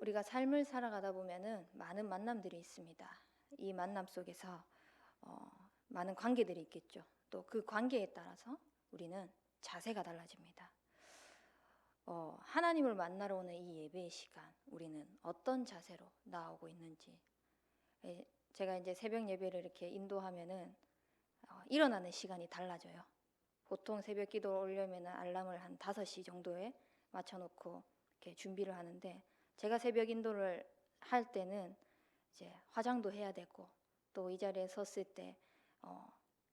우리가 삶을 살아가다 보면은 많은 만남들이 있습니다. 이 만남 속에서 어, 많은 관계들이 있겠죠. 또 그 관계에 따라서 우리는 자세가 달라집니다. 어, 하나님을 만나러 오는 이 예배의 시간, 우리는 어떤 자세로 나오고 있는지. 에, 제가 이제 새벽 예배를 이렇게 인도하면은 어, 일어나는 시간이 달라져요. 보통 새벽 기도 올려면 알람을 한 5시 정도에 맞춰놓고 이렇게 준비를 하는데 제가 새벽 인도를 할 때는 이제 화장도 해야 되고 또 이 자리에 섰을 때 어,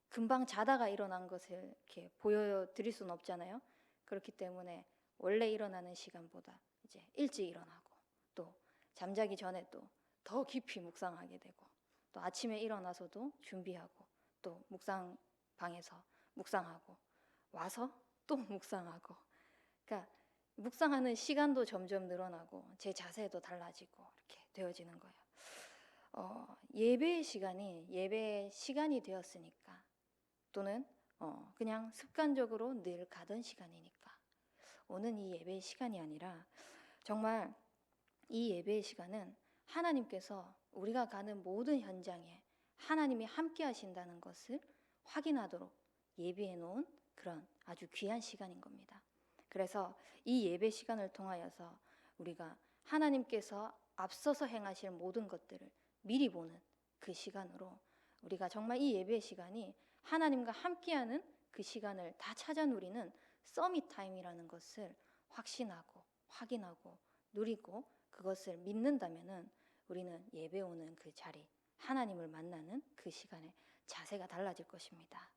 금방 자다가 일어난 것을 이렇게 보여드릴 수는 없잖아요. 그렇기 때문에 원래 일어나는 시간보다 이제 일찍 일어나고 또 잠자기 전에도 더 깊이 묵상하게 되고 또 아침에 일어나서도 준비하고 또 묵상 방에서 묵상하고 와서 또 묵상하고 그러니까 묵상하는 시간도 점점 늘어나고 제 자세도 달라지고 이렇게 되어지는 거예요. 어, 예배의 시간이 예배의 시간이 되었으니까 또는 어, 그냥 습관적으로 늘 가던 시간이니까 오는 이 예배의 시간이 아니라 정말 이 예배의 시간은 하나님께서 우리가 가는 모든 현장에 하나님이 함께 하신다는 것을 확인하도록 예비해 놓은 그런 아주 귀한 시간인 겁니다. 그래서 이 예배 시간을 통하여서 우리가 하나님께서 앞서서 행하실 모든 것들을 미리 보는 그 시간으로 우리가 정말 이 예배 시간이 하나님과 함께하는 그 시간을 다 찾아 누리는 서밋 타임이라는 것을 확신하고 확인하고 누리고 그것을 믿는다면은 우리는 예배 오는 그 자리 하나님을 만나는 그 시간에 자세가 달라질 것입니다.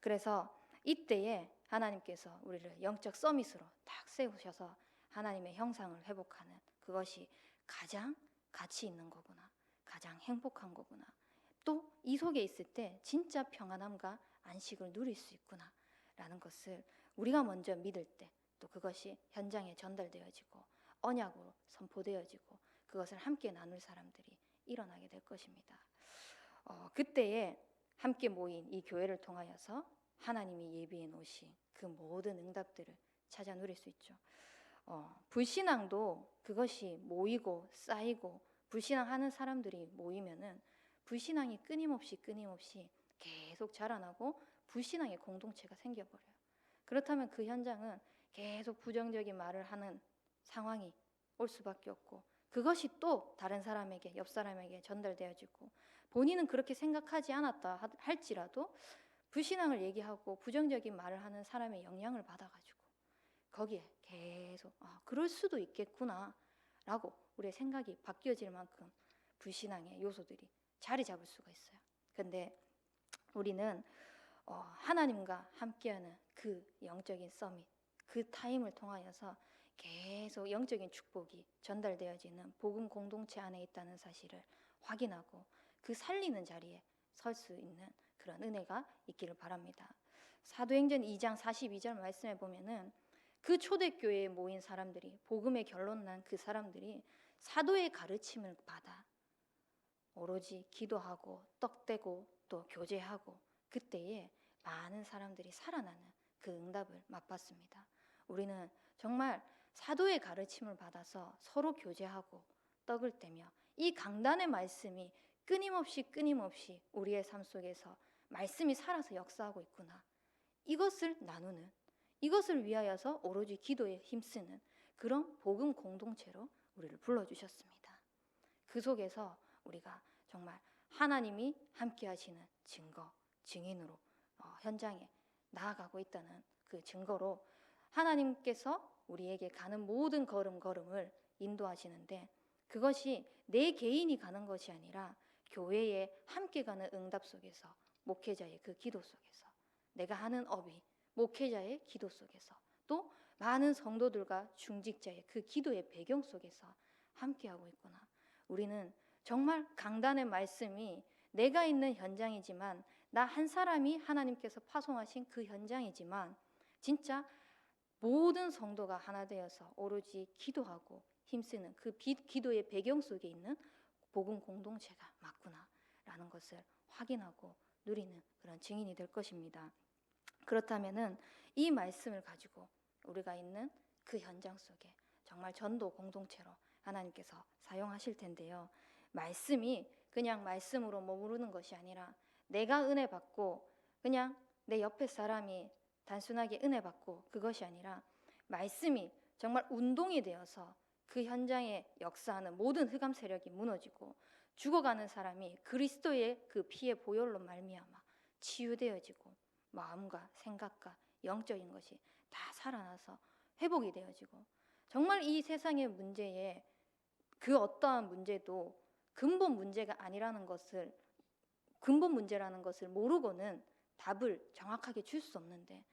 그래서 이때에 하나님께서 우리를 영적 서밋으로 딱 세우셔서 하나님의 형상을 회복하는 그것이 가장 가치 있는 거구나. 가장 행복한 거구나. 또 이 속에 있을 때 진짜 평안함과 안식을 누릴 수 있구나. 라는 것을 우리가 먼저 믿을 때 또 그것이 현장에 전달되어지고 언약으로 선포되어지고 그것을 함께 나눌 사람들이 일어나게 될 것입니다. 어, 그때에 함께 모인 이 교회를 통하여서 하나님이 예비해 놓으신 그 모든 응답들을 찾아 누릴 수 있죠. 어, 불신앙도 그것이 모이고 쌓이고 불신앙 하는 사람들이 모이면은 불신앙이 끊임없이 끊임없이 계속 자라나고 불신앙의 공동체가 생겨버려요. 그렇다면 그 현장은 계속 부정적인 말을 하는 상황이 올 수밖에 없고 그것이 또 다른 사람에게 옆 사람에게 전달되어지고 본인은 그렇게 생각하지 않았다 하- 할지라도 불신앙을 얘기하고 부정적인 말을 하는 사람의 영향을 받아가지고 거기에 계속 아 그럴 수도 있겠구나라고 우리의 생각이 바뀌어질 만큼 불신앙의 요소들이 자리 잡을 수가 있어요. 근데 우리는 어, 하나님과 함께하는 그 영적인 서밋, 그 타임을 통하여서 계속 영적인 축복이 전달되어지는 복음 공동체 안에 있다는 사실을 확인하고 그 살리는 자리에 설 수 있는 그런 은혜가 있기를 바랍니다. 사도행전 2장 42절 말씀에 보면은 그 초대교회에 모인 사람들이 복음의 결론 난 그 사람들이 사도의 가르침을 받아 오로지 기도하고 떡대고 또 교제하고 그때에 많은 사람들이 살아나는 그 응답을 맛봤습니다. 우리는 정말 사도의 가르침을 받아서 서로 교제하고 떡을 떼며 이 강단의 말씀이 끊임없이 끊임없이 우리의 삶 속에서 말씀이 살아서 역사하고 있구나. 이것을 나누는 이것을 위하여서 오로지 기도에 힘쓰는 그런 복음 공동체로 우리를 불러주셨습니다. 그 속에서 우리가 정말 하나님이 함께 하시는 증거, 증인으로 어, 현장에 나아가고 있다는 그 증거로 하나님께서 우리에게 가는 모든 걸음 걸음을 인도하시는데 그것이 내 개인이 가는 것이 아니라 교회에 함께 가는 응답 속에서 목회자의 그 기도 속에서 내가 하는 업이 목회자의 기도 속에서 또 많은 성도들과 중직자의 그 기도의 배경 속에서 함께하고 있구나. 우리는 정말 강단의 말씀이 내가 있는 현장이지만 나 한 사람이 하나님께서 파송하신 그 현장이지만 진짜 모든 성도가 하나 되어서 오로지 기도하고 힘쓰는 그 비- 기도의 배경 속에 있는 복음 공동체가 맞구나라는 것을 확인하고 누리는 그런 증인이 될 것입니다. 그렇다면은 이 말씀을 가지고 우리가 있는 그 현장 속에 정말 전도 공동체로 하나님께서 사용하실 텐데요. 말씀이 그냥 말씀으로 머무르는 것이 아니라 내가 은혜 받고 그냥 내 옆에 사람이 단순하게 은혜 받고 그것이 아니라 말씀이 정말 운동이 되어서 그 현장에 역사하는 모든 흑암 세력이 무너지고 죽어가는 사람이 그리스도의 그 피의 보혈로 말미암아 치유되어지고 마음과 생각과 영적인 것이 다 살아나서 회복이 되어지고 정말 이 세상의 문제에 그 어떠한 문제도 근본 문제가 아니라는 것을 근본 문제라는 것을 모르고는 답을 정확하게 줄 수 없는데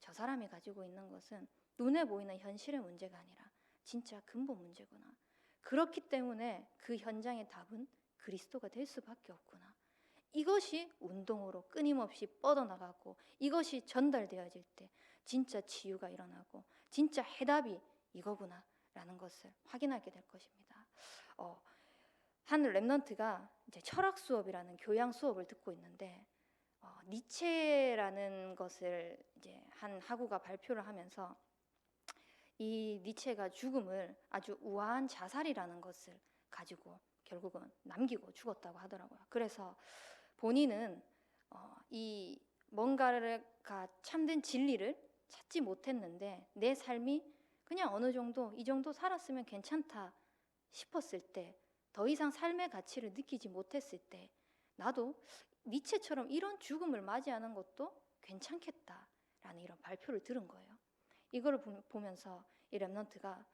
저 사람이 가지고 있는 것은 눈에 보이는 현실의 문제가 아니라 진짜 근본 문제구나. 그렇기 때문에 그 현장의 답은 그리스도가 될 수밖에 없구나. 이것이 운동으로 끊임없이 뻗어나가고 이것이 전달되어질 때 진짜 치유가 일어나고 진짜 해답이 이거구나 라는 것을 확인하게 될 것입니다. 어, 한 랩넌트가 이제 철학 수업이라는 교양 수업을 듣고 있는데 어, 니체라는 것을 이제 한 학우가 발표를 하면서 이 니체가 죽음을 아주 우아한 자살이라는 것을 가지고 결국은 남기고 죽었다고 하더라고요. 그래서 본인은 어, 이 뭔가가 참된 진리를 찾지 못했는데 내 삶이 그냥 어느 정도 이 정도 살았으면 괜찮다 싶었을 때 더 이상 삶의 가치를 느끼지 못했을 때 나도 니체처럼 이런 죽음을 맞이하는 것도 괜찮겠다라는 이런 발표를 들은 거예요. 보- 보면서 이 랩넌트가 아,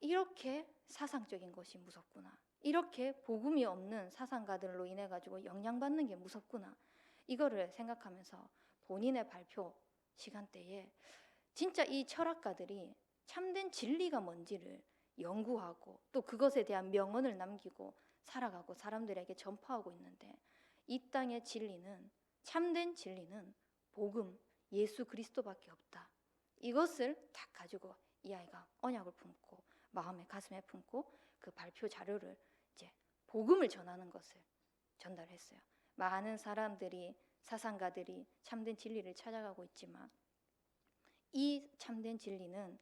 이렇게 사상적인 것이 무섭구나. 이렇게 복음이 없는 사상가들로 인해 가지고 영향받는 게 무섭구나. 이거를 생각하면서 본인의 발표 시간대에 진짜 이 철학가들이 참된 진리가 뭔지를 연구하고 또 그것에 대한 명언을 남기고 살아가고 사람들에게 전파하고 있는데 이 땅의 진리는 참된 진리는 복음 예수 그리스도밖에 없다. 이것을 딱 가지고 이 아이가 언약을 품고 마음에 가슴에 품고 그 발표 자료를 이제 복음을 전하는 것을 전달했어요. 많은 사람들이 사상가들이 참된 진리를 찾아가고 있지만 이 참된 진리는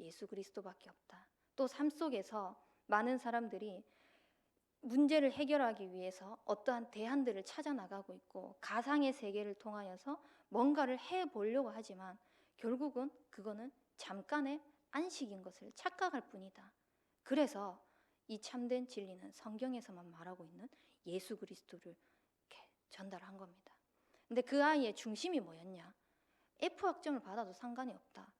예수 그리스도밖에 없다. 또 삶 속에서 많은 사람들이 문제를 해결하기 위해서 어떠한 대안들을 찾아 나가고 있고 가상의 세계를 통하여서 뭔가를 해 보려고 하지만 결국은 그거는 잠깐의 안식인 것을 착각할 뿐이다. 그래서 이 참된 진리는 성경에서만 말하고 있는 예수 그리스도를 전달한 겁니다. 근데 그 아이의 중심이 뭐였냐? F 학점을 받아도 상관이 없다.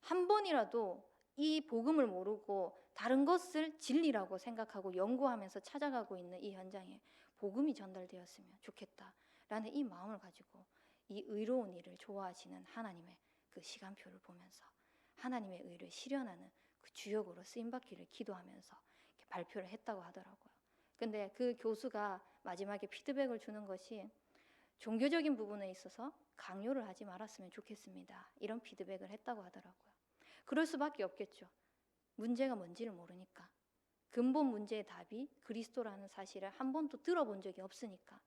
한 번이라도 이 복음을 모르고 다른 것을 진리라고 생각하고 연구하면서 찾아가고 있는 이 현장에 복음이 전달되었으면 좋겠다라는 이 마음을 가지고 이 의로운 일을 좋아하시는 하나님의 그 시간표를 보면서 하나님의 의를 실현하는 그 주역으로 쓰임 받기를 기도하면서 발표를 했다고 하더라고요. 근데 그 교수가 마지막에 피드백을 주는 것이 종교적인 부분에 있어서 강요를 하지 말았으면 좋겠습니다. 이런 피드백을 했다고 하더라고요. 그럴 수밖에 없겠죠. 문제가 뭔지를 모르니까. 근본 문제의 답이 그리스도라는 사실을 한 번도 들어본 적이 없으니까.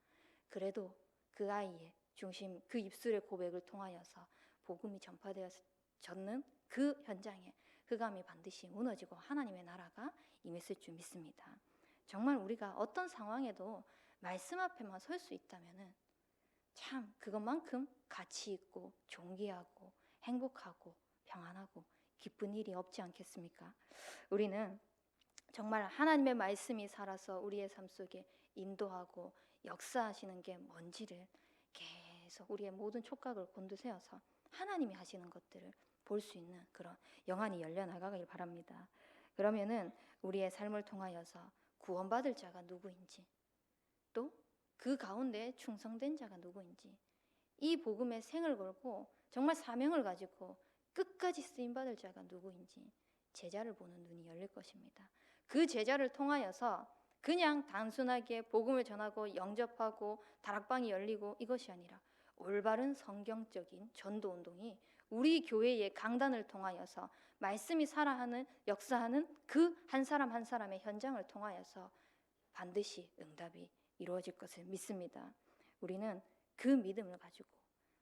그래도 그 아이의 중심, 그 입술의 고백을 통하여서 복음이 전파되어졌는 그 현장에 흑암이 반드시 무너지고 하나님의 나라가 임했을 줄 믿습니다. 정말 우리가 어떤 상황에도 말씀 앞에만 설 수 있다면은 참 그것만큼 가치 있고 존귀하고 행복하고 평안하고 기쁜 일이 없지 않겠습니까? 우리는 정말 하나님의 말씀이 살아서 우리의 삶 속에 인도하고 역사하시는 게 뭔지를 계속 우리의 모든 촉각을 곤두세워서 하나님이 하시는 것들을 볼 수 있는 그런 영안이 열려 나가길 바랍니다. 그러면은 우리의 삶을 통하여서 구원받을 자가 누구인지 또 그 가운데 충성된 자가 누구인지 이 복음의 생을 걸고 정말 사명을 가지고 끝까지 쓰임 받을 자가 누구인지 제자를 보는 눈이 열릴 것입니다. 그 제자를 통하여서 그냥 단순하게 복음을 전하고 영접하고 다락방이 열리고 이것이 아니라 올바른 성경적인 전도 운동이 우리 교회의 강단을 통하여서 말씀이 살아하는 역사하는 그 한 사람 한 사람의 현장을 통하여서 반드시 응답이 이루어질 것을 믿습니다. 우리는 그 믿음을 가지고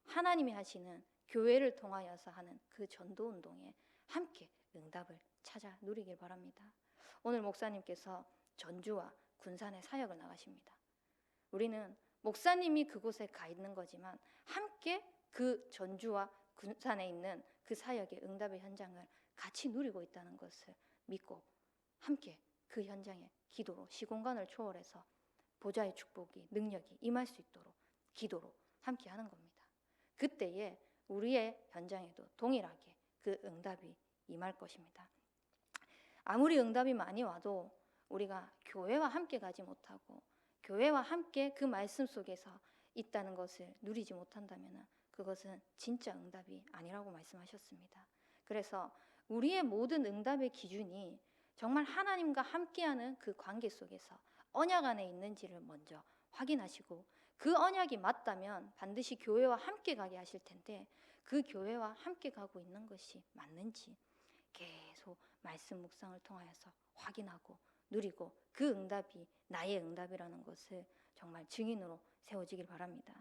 하나님이 하시는 교회를 통하여서 하는 그 전도 운동에 함께 응답을 찾아 누리길 바랍니다. 오늘 목사님께서 전주와 군산에 사역을 나가십니다. 우리는 목사님이 그곳에 가 있는 거지만 함께 그 전주와 군산에 있는 그 사역의 응답의 현장을 같이 누리고 있다는 것을 믿고 함께 그 현장에 기도로 시공간을 초월해서 보좌의 축복이 능력이 임할 수 있도록 기도로 함께 하는 겁니다. 그때에 우리의 현장에도 동일하게 그 응답이 임할 것입니다. 아무리 응답이 많이 와도 우리가 교회와 함께 가지 못하고 교회와 함께 그 말씀 속에서 있다는 것을 누리지 못한다면 그것은 진짜 응답이 아니라고 말씀하셨습니다. 그래서 우리의 모든 응답의 기준이 정말 하나님과 함께하는 그 관계 속에서 언약 안에 있는지를 먼저 확인하시고 그 언약이 맞다면 반드시 교회와 함께 가게 하실 텐데 그 교회와 함께 가고 있는 것이 맞는지 계속 말씀 묵상을 통하여서 확인하고 누리고 그 응답이 나의 응답이라는 것을 정말 증인으로 세워지길 바랍니다.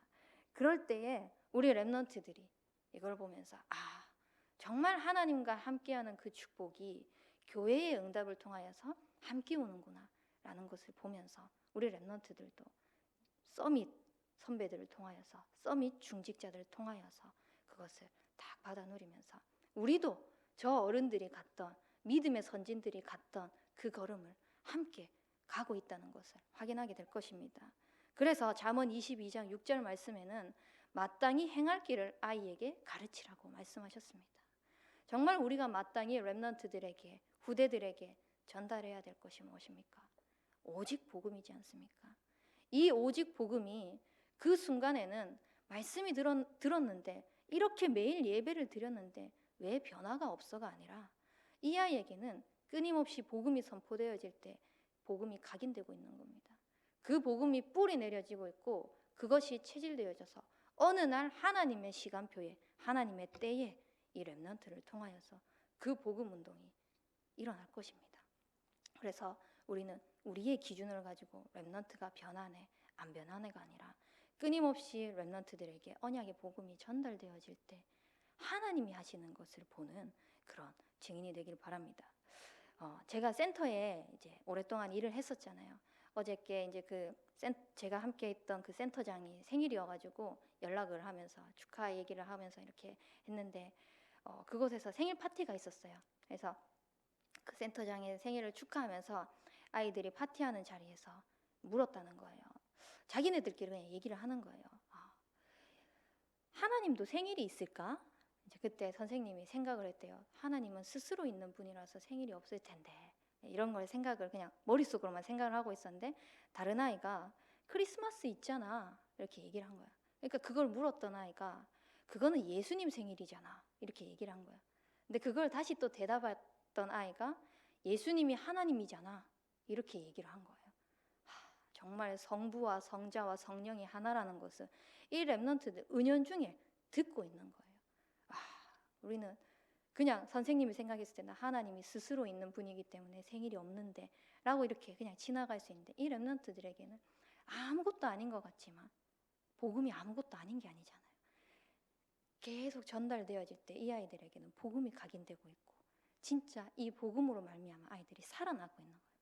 그럴 때에 우리 랩런트들이 이걸 보면서 아 정말 하나님과 함께하는 그 축복이 교회의 응답을 통하여서 함께 오는구나라는 것을 보면서 우리 랩런트들도 서밋 선배들을 통하여서 서밋 중직자들을 통하여서 그것을 다 받아 누리면서 우리도 저 어른들이 갔던 믿음의 선진들이 갔던 그 걸음을 함께 가고 있다는 것을 확인하게 될 것입니다. 그래서 잠언 22장 6절 말씀에는 마땅히 행할 길을 아이에게 가르치라고 말씀하셨습니다. 정말 우리가 마땅히 렘넌트들에게 후대들에게 전달해야 될 것이 무엇입니까? 오직 복음이지 않습니까? 이 오직 복음이 그 순간에는 말씀이 들었, 들었는데 이렇게 매일 예배를 드렸는데 왜 변화가 없어가 아니라 이 아이에게는 끊임없이 복음이 선포되어질 때 복음이 각인되고 있는 겁니다. 그 복음이 뿌리 내려지고 있고 그것이 체질되어져서 어느 날 하나님의 시간표에 하나님의 때에 이 렘넌트를 통하여서 그 복음 운동이 일어날 것입니다. 그래서 우리는 우리의 기준을 가지고 렘넌트가 변하네 안 변하네가 아니라 끊임없이 렘넌트들에게 언약의 복음이 전달되어질 때 하나님이 하시는 것을 보는 그런 증인이 되길 바랍니다. 어, 제가 센터에 이제 오랫동안 일을 했었잖아요. 어저께 이제 그 센, 제가 함께 있던 그 센터장이 생일이어가지고 연락을 하면서 축하 얘기를 하면서 이렇게 했는데 어, 그곳에서 생일 파티가 있었어요. 그래서 그 센터장의 생일을 축하하면서 아이들이 파티하는 자리에서 물었다는 거예요. 자기네들끼리 그냥 얘기를 하는 거예요. 아, 하나님도 생일이 있을까? 이제 그때 선생님이 생각을 했대요. 하나님은 스스로 있는 분이라서 생일이 없을 텐데 이런 걸 생각을 그냥 머릿속으로만 생각을 하고 있었는데 다른 아이가 크리스마스 있잖아 이렇게 얘기를 한 거야. 그러니까 그걸 물었던 아이가 그거는 예수님 생일이잖아 이렇게 얘기를 한 거야. 근데 그걸 다시 또 대답했던 아이가 예수님이 하나님이잖아 이렇게 얘기를 한 거예요. 하, 정말 성부와 성자와 성령이 하나라는 것을 이 렘넌트들 은연 중에 듣고 있는 거예요. 아, 우리는 그냥 선생님이 생각했을 때는 하나님이 스스로 있는 분이기 때문에 생일이 없는데 라고 이렇게 그냥 지나갈 수 있는데 이 렘넌트들에게는 아무것도 아닌 것 같지만 복음이 아무것도 아닌 게 아니잖아요. 계속 전달되어질 때 이 아이들에게는 복음이 각인되고 있고 진짜 이 복음으로 말미암아 아이들이 살아나고 있는 거예요.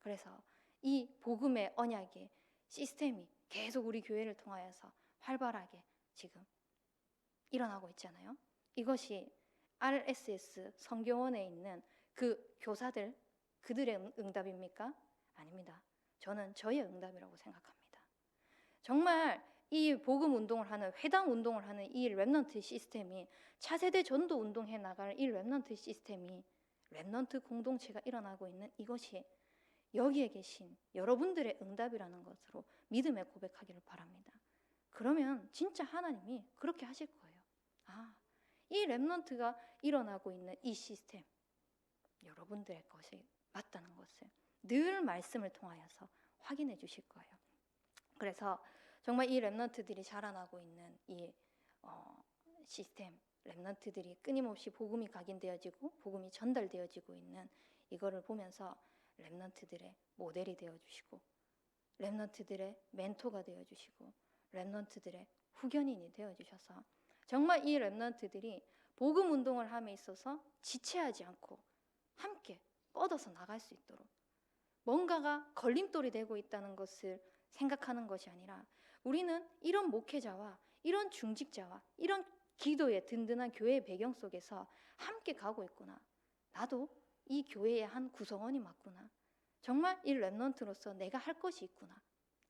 그래서 이 복음의 언약의 시스템이 계속 우리 교회를 통하여서 활발하게 지금 일어나고 있잖아요. 이것이 RSS 성교원에 있는 그 교사들 그들의 응답입니까? 아닙니다. 저는 저의 응답이라고 생각합니다. 정말 이 복음 운동을 하는 회당 운동을 하는 이 랩넌트 시스템이 차세대 전도 운동해 나갈 이 랩넌트 시스템이 랩넌트 공동체가 일어나고 있는 이것이 여기에 계신 여러분들의 응답이라는 것으로 믿음에 고백하기를 바랍니다. 그러면 진짜 하나님이 그렇게 하실 거예요. 아, 이 랩넌트가 일어나고 있는 이 시스템 여러분들의 것이 맞다는 것을 늘 말씀을 통하여서 확인해 주실 거예요. 그래서 정말 이 랩넌트들이 자라나고 있는 이 어, 시스템 랩넌트들이 끊임없이 복음이 각인되어지고 복음이 전달되어지고 있는 이거를 보면서 랩넌트들의 모델이 되어 주시고 랩넌트들의 멘토가 되어 주시고 랩넌트들의 후견인이 되어 주셔서 정말 이 랩넌트들이 복음 운동을 함에 있어서 지체하지 않고 함께 뻗어서 나갈 수 있도록 뭔가가 걸림돌이 되고 있다는 것을 생각하는 것이 아니라 우리는 이런 목회자와 이런 중직자와 이런 기도의 든든한 교회의 배경 속에서 함께 가고 있구나. 나도 이 교회의 한 구성원이 맞구나. 정말 이 랩넌트로서 내가 할 것이 있구나.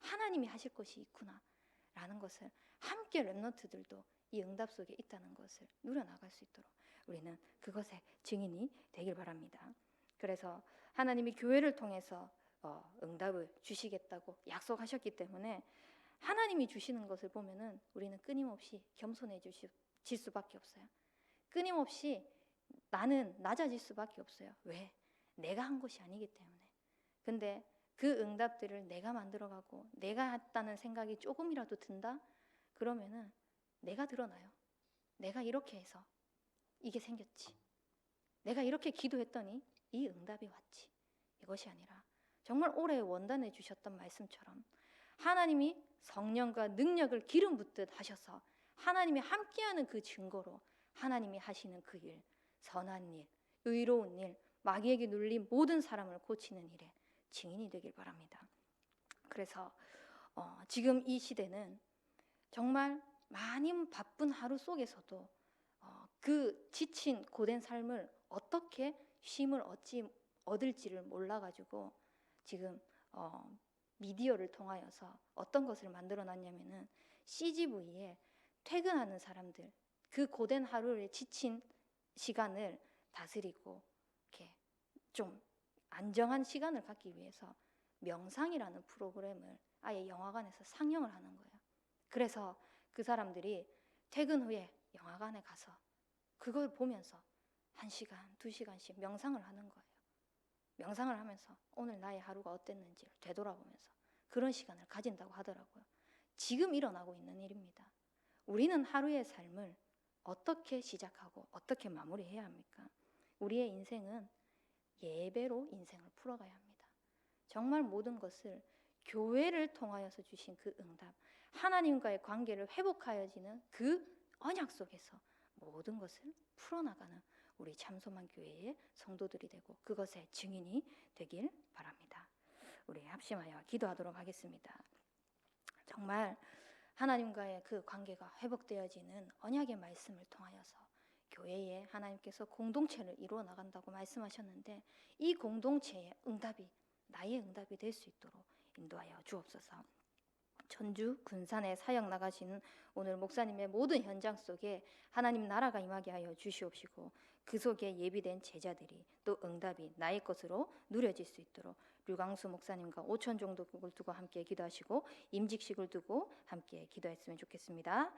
하나님이 하실 것이 있구나. 라는 것을 함께 랩넌트들도 이 응답 속에 있다는 것을 누려나갈 수 있도록 우리는 그것의 증인이 되길 바랍니다. 그래서 하나님이 교회를 통해서 어, 응답을 주시겠다고 약속하셨기 때문에 하나님이 주시는 것을 보면은 우리는 끊임없이 겸손해 주실 수밖에 없어요. 끊임없이 나는 낮아질 수밖에 없어요. 왜? 내가 한 것이 아니기 때문에. 근데 그 응답들을 내가 만들어가고 내가 했다는 생각이 조금이라도 든다? 그러면은 내가 드러나요. 내가 이렇게 해서 이게 생겼지. 내가 이렇게 기도했더니 이 응답이 왔지. 이것이 아니라 정말 올해 원단해 주셨던 말씀처럼 하나님이 성령과 능력을 기름 붓듯 하셔서 하나님이 함께하는 그 증거로 하나님이 하시는 그 일, 선한 일, 의로운 일, 마귀에게 눌린 모든 사람을 고치는 일에 증인이 되길 바랍니다. 그래서 어, 지금 이 시대는 정말 많이 바쁜 하루 속에서도 어, 그 지친 고된 삶을 어떻게 쉼을 얻지 얻을지를 몰라가지고 지금 어, 미디어를 통하여서 어떤 것을 만들어놨냐면은 CGV에 퇴근하는 사람들 그 고된 하루에 지친 시간을 다스리고 이렇게 좀 안정한 시간을 갖기 위해서 명상이라는 프로그램을 아예 영화관에서 상영을 하는 거예요. 그래서 그 사람들이 퇴근 후에 영화관에 가서 그걸 보면서 한 시간, 두 시간씩 명상을 하는 거예요. 명상을 하면서 오늘 나의 하루가 어땠는지를 되돌아보면서 그런 시간을 가진다고 하더라고요. 지금 일어나고 있는 일입니다. 우리는 하루의 삶을 어떻게 시작하고 어떻게 마무리해야 합니까? 우리의 인생은 예배로 인생을 풀어가야 합니다. 정말 모든 것을 교회를 통하여서 주신 그 응답, 하나님과의 관계를 회복하여지는 그 언약 속에서 모든 것을 풀어나가는 우리 참소만 교회의 성도들이 되고 그것의 증인이 되길 바랍니다. 우리 합심하여 기도하도록 하겠습니다. 정말 하나님과의 그 관계가 회복되어지는 언약의 말씀을 통하여서 교회에 하나님께서 공동체를 이루어 나간다고 말씀하셨는데 이 공동체의 응답이 나의 응답이 될 수 있도록 인도하여 주옵소서. 전주 군산에 사역 나가시는 오늘 목사님의 모든 현장 속에 하나님 나라가 임하게 하여 주시옵시고 그 속에 예비된 제자들이 또 응답이 나의 것으로 누려질 수 있도록 류광수 목사님과 5천 종독을 두고 함께 기도하시고 임직식을 두고 함께 기도했으면 좋겠습니다.